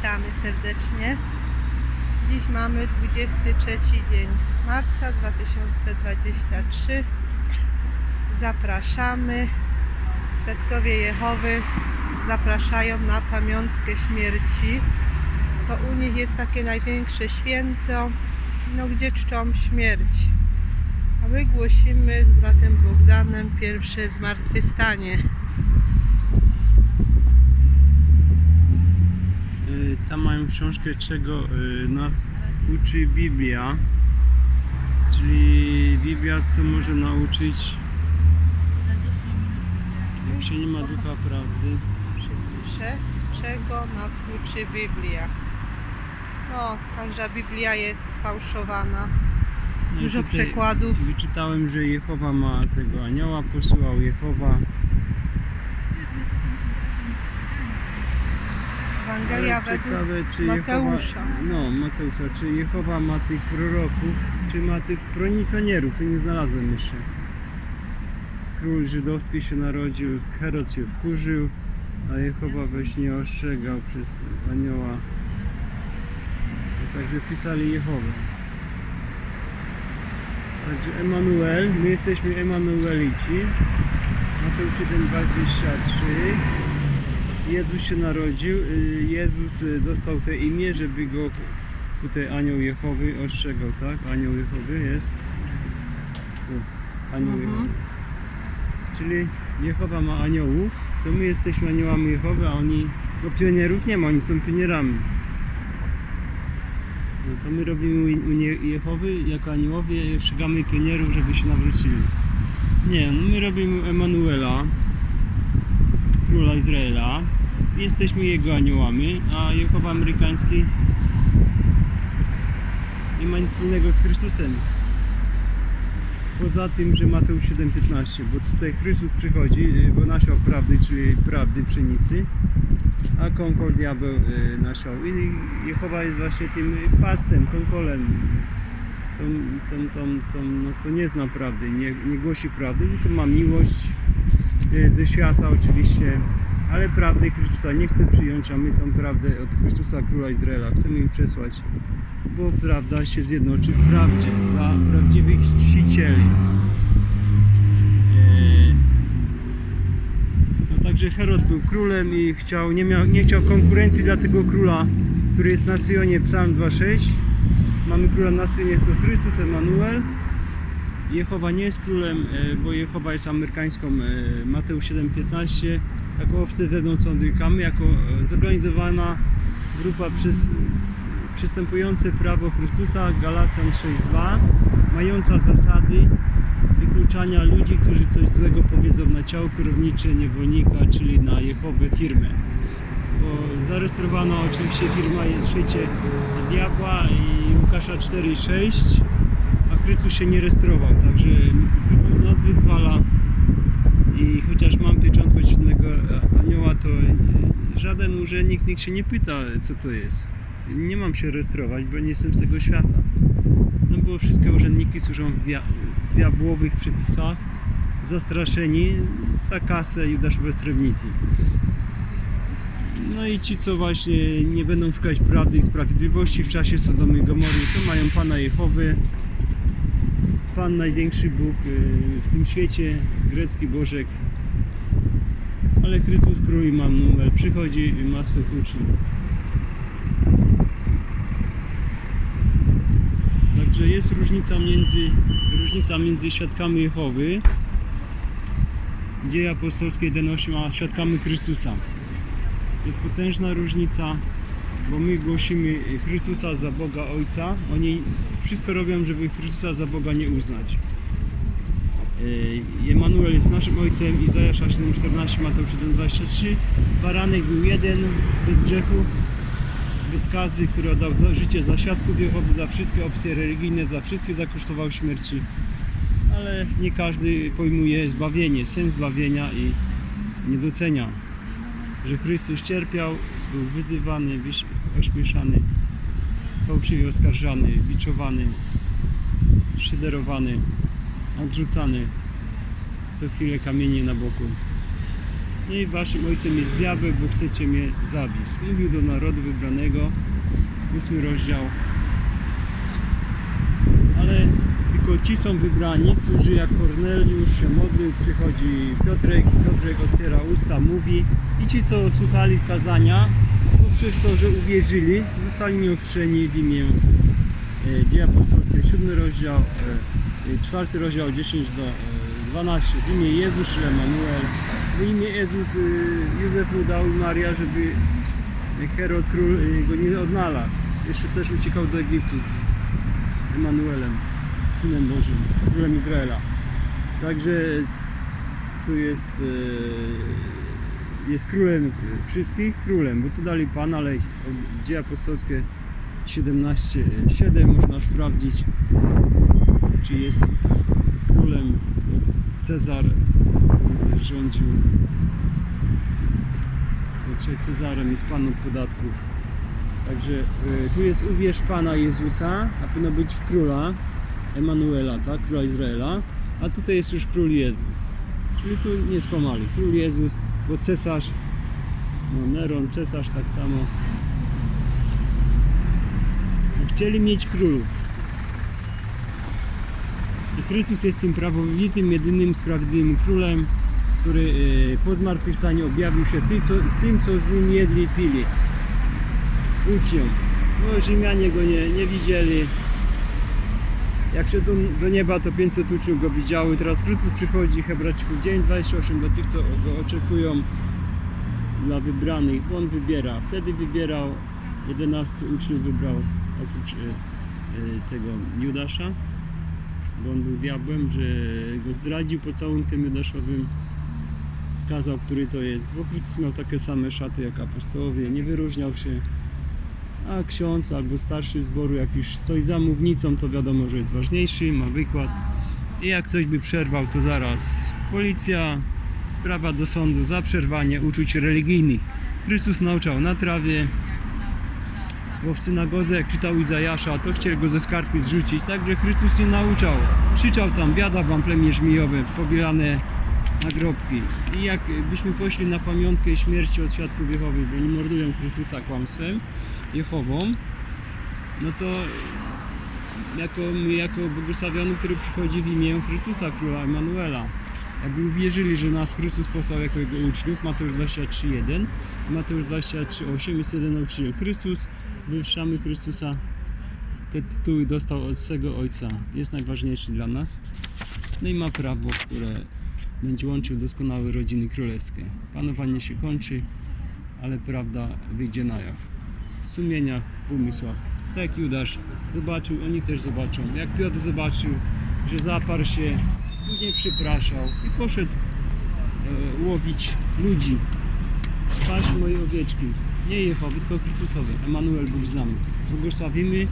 Witamy serdecznie. Dziś mamy 23 dzień marca 2023. Zapraszamy. Świadkowie Jehowy zapraszają na pamiątkę śmierci. To u nich jest takie największe święto, no, gdzie czczą śmierć. A my głosimy z bratem Bogdanem pierwsze zmartwychwstanie. Y, Tam mają książkę, czego y, nas uczy Biblia. Czyli Biblia, co może nauczyć, jak się nie ma ducha prawdy. Czego nas uczy Biblia. No, każda Biblia jest sfałszowana. No Dużo przekładów. Wyczytałem, że Jehowa ma tego anioła, posyłał Jehowa. Ewangelia Ale według ciekawe, czy Mateusza. Jehowa, no Mateusza, czy Jehowa ma tych proroków, czy ma tych pronikionierów, to nie znalazłem jeszcze. Król żydowski się narodził, Herod się wkurzył, a Jehowa we śnie ostrzegał przez anioła. Także pisali Jehowę. Także Emanuel, my jesteśmy Emanuelici. Mateusz 7:23. Jezus się narodził, y, Jezus y, dostał te imię, żeby go tutaj anioł Jehowy ostrzegał, tak? Anioł Jehowy jest. Tu, anioł Mhm. Jehowy. Czyli Jehowa ma aniołów, to my jesteśmy aniołami Jehowy, a oni, no pionierów nie ma, oni są pionierami. No to my robimy u Jehowy jako aniołowie i ostrzegamy pionierów, żeby się nawrócili. Nie, no my robimy Emanuela, króla Izraela. Jesteśmy jego aniołami, a Jehowa amerykański nie ma nic wspólnego z Chrystusem. Poza tym, że Mateusz 7,15, bo tutaj Chrystus przychodzi, y, bo nasiał prawdy, czyli prawdy pszenicy, a konkol diabeł y, nasiał. I Jehowa jest właśnie tym pastem, konkolem, tą, tą, tą, tą no, co nie zna prawdy, nie, nie głosi prawdy, tylko ma miłość y, ze świata oczywiście, ale prawdy Chrystusa nie chce przyjąć, a my tą prawdę od Chrystusa Króla Izraela chcemy im przesłać, bo prawda się zjednoczy w prawdzie dla prawdziwych czcicieli. E, No także Herod był królem i chciał, nie, miał, nie chciał konkurencji dla tego króla, który jest na Syjonie, Psalm 2.6. Mamy króla na Syjonie, to Chrystus, Emanuel. Jehowa nie jest królem, e, bo Jehowa jest amerykańską, e, Mateusz 7,15. Jako owce wewnątrzą wilkami, jako e, zorganizowana grupa przez, przystępujące prawo Chrystusa, Galacjan 6,2, mająca zasady wykluczania ludzi, którzy coś złego powiedzą na ciało kierownicze niewolnika, czyli na Jehowę firmę. Bo zarejestrowana oczywiście firma jest w świecie diabła i Łukasza 4,6 a Chrystus się nie rejestrował, także Chrystus nas wyzwala i chociaż mam pieczątkę siódmego anioła, to żaden urzędnik nikt się nie pyta, co to jest. Nie mam się rejestrować, bo nie jestem z tego świata. No bo wszystkie urzędniki służą w, dia- w diabłowych przepisach, zastraszeni za kasę Judaszowe srebrniki. No i ci, co właśnie nie będą szukać prawdy i sprawiedliwości w czasie Sodomy i Gomory, to mają Pana Jehowy, Pan największy Bóg y, w tym świecie, grecki Bożek. Ale Chrystus Król Immanuel przychodzi i ma swych uczniów. Także jest różnica między, różnica między świadkami Jehowy, dzieje apostolskie 1.8, a świadkami Chrystusa. Jest potężna różnica, bo my głosimy Chrystusa za Boga Ojca. Oni wszystko robią, żeby Chrystusa za Boga nie uznać. Yy, Emanuel jest naszym ojcem, Izajasza 7,14, Mateusz 7,23. Baranek był jeden, bez grzechu, bez skazy, który oddał za, życie za świadków Jehowy, za wszystkie opcje religijne, za wszystkie zakosztował śmierci. Ale nie każdy pojmuje zbawienie, sens zbawienia i nie docenia że Chrystus cierpiał, był wyzywany, ośmieszany, fałszywie oskarżany, biczowany, szyderowany, odrzucany, co chwilę kamienie na boku. No i waszym ojcem jest diabeł, bo chcecie mnie zabić. Mówił do narodu wybranego, ósmy rozdział. Ale tylko ci są wybrani, którzy jak Korneliusz się modlił, przychodzi Piotrek, Piotrek otwiera usta, mówi i ci, co słuchali kazania, poprzez to, że uwierzyli, zostali nieochrzczeni w imię e, Dzieje Apostolskie, siódmy rozdział, e, e, czwarty rozdział, 10 do e, 12, w imię Jezus, Emanuel, w imię Jezus, e, Józef mu dał Maria, żeby Herod król e, go nie odnalazł. Jeszcze też uciekał do Egiptu z Emanuelem, Synem Bożym, Królem Izraela. Także tu jest, e, jest królem wszystkich, królem, bo tu dali Pan, ale dzieje apostolskie 17, 7 można sprawdzić, czy jest królem Cezar który rządził. Znaczy Cezarem jest Panem podatków. Także y, tu jest uwierz Pana Jezusa, a powinno być w króla Emanuela, tak? Króla Izraela, a tutaj jest już król Jezus. Czyli tu nie skłamali. Król Jezus, bo cesarz, no Neron, cesarz tak samo. Chcieli mieć królów. I Chrystus jest tym prawowitym, jedynym, sprawiedliwym królem, który y, po zmartwychwstaniu objawił się tym co, z tym, co z nim jedli i pili. Uczniom. No, Rzymianie go nie, nie widzieli. Jak szedł do, do nieba, to 500 uczniów go widziały. Teraz Chrystus przychodzi, Hebrajczyków dzień 28 dla tych, co go oczekują, dla wybranych. On wybiera. Wtedy wybierał 11 uczniów, wybrał oprócz y, y, tego Judasza bo on był diabłem, że go zdradził pocałunkiem judaszowym, wskazał, który to jest, bo Chrystus miał takie same szaty jak apostołowie, nie wyróżniał się, a ksiądz albo starszy zboru, jak już stoi za mównicą, to wiadomo, że jest ważniejszy, ma wykład i jak ktoś by przerwał, to zaraz policja, sprawa do sądu za przerwanie uczuć religijnych. Chrystus nauczał na trawie, bo w synagodze jak czytał Izajasza, to chcieli go ze skarpy zrzucić, także Chrystus nie nauczał. Krzyczał tam, biada wam plemię żmijowe, pobielane nagrobki. I jak byśmy poszli na pamiątkę śmierci od świadków Jehowy, bo oni mordują Chrystusa kłamstwem, Jehową, no to jako my, jako błogosławiony, który przychodzi w imię Chrystusa, Króla Emanuela. Jakby uwierzyli, że nas Chrystus posłał jako Jego uczniów, Mateusz 23,1, Mateusz 23,8 jest jeden nauczyciel. Chrystus, wywyższamy Chrystusa, te tytuły dostał od swego Ojca, jest najważniejszy dla nas. No i ma prawo, które będzie łączył doskonałe rodziny królewskie. Panowanie się kończy, ale prawda wyjdzie na jaw. W sumieniach, w umysłach. Tak jak Judasz zobaczył, oni też zobaczą. Jak Piotr zobaczył, że zaparł się, później przepraszał i poszedł e, łowić ludzi. Patrz moje owieczki. Nie Jehowy, tylko Chrystusowe. Emanuel Bóg z nami. Błogosławimy,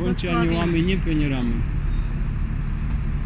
bądźcie Błogosławi. aniołami, nie pionierami.